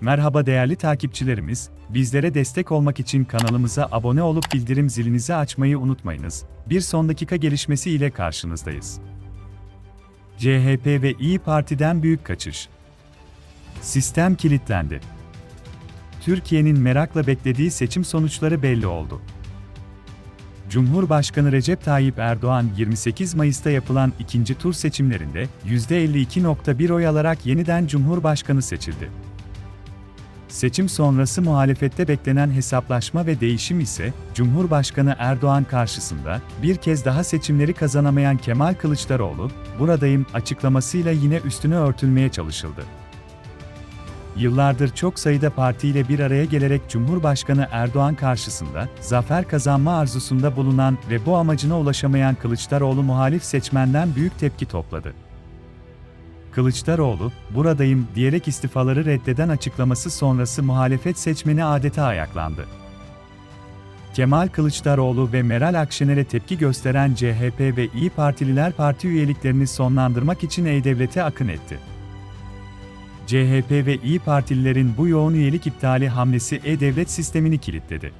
Merhaba değerli takipçilerimiz, bizlere destek olmak için kanalımıza abone olup bildirim zilinizi açmayı unutmayınız. Bir son dakika gelişmesi ile karşınızdayız. CHP ve İyi Parti'den büyük kaçış. Sistem kilitlendi. Türkiye'nin merakla beklediği seçim sonuçları belli oldu. Cumhurbaşkanı Recep Tayyip Erdoğan 28 Mayıs'ta yapılan ikinci tur seçimlerinde %52.1 oy alarak yeniden Cumhurbaşkanı seçildi. Seçim sonrası muhalefette beklenen hesaplaşma ve değişim ise Cumhurbaşkanı Erdoğan karşısında bir kez daha seçimleri kazanamayan Kemal Kılıçdaroğlu, buradayım açıklamasıyla yine üstüne örtülmeye çalışıldı. Yıllardır çok sayıda partiyle bir araya gelerek Cumhurbaşkanı Erdoğan karşısında zafer kazanma arzusunda bulunan ve bu amacına ulaşamayan Kılıçdaroğlu muhalif seçmenden büyük tepki topladı. Kılıçdaroğlu, buradayım diyerek istifaları reddeden açıklaması sonrası muhalefet seçmeni adeta ayaklandı. Kemal Kılıçdaroğlu ve Meral Akşener'e tepki gösteren CHP ve İyi Partililer parti üyeliklerini sonlandırmak için E-Devlet'e akın etti. CHP ve İyi Partililerin bu yoğun üyelik iptali hamlesi E-Devlet sistemini kilitledi.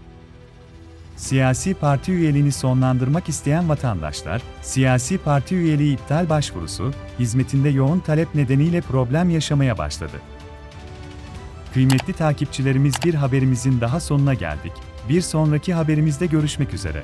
Siyasi parti üyeliğini sonlandırmak isteyen vatandaşlar, siyasi parti üyeliği iptal başvurusu, hizmetinde yoğun talep nedeniyle problem yaşamaya başladı. Kıymetli takipçilerimiz bir haberimizin daha sonuna geldik. Bir sonraki haberimizde görüşmek üzere.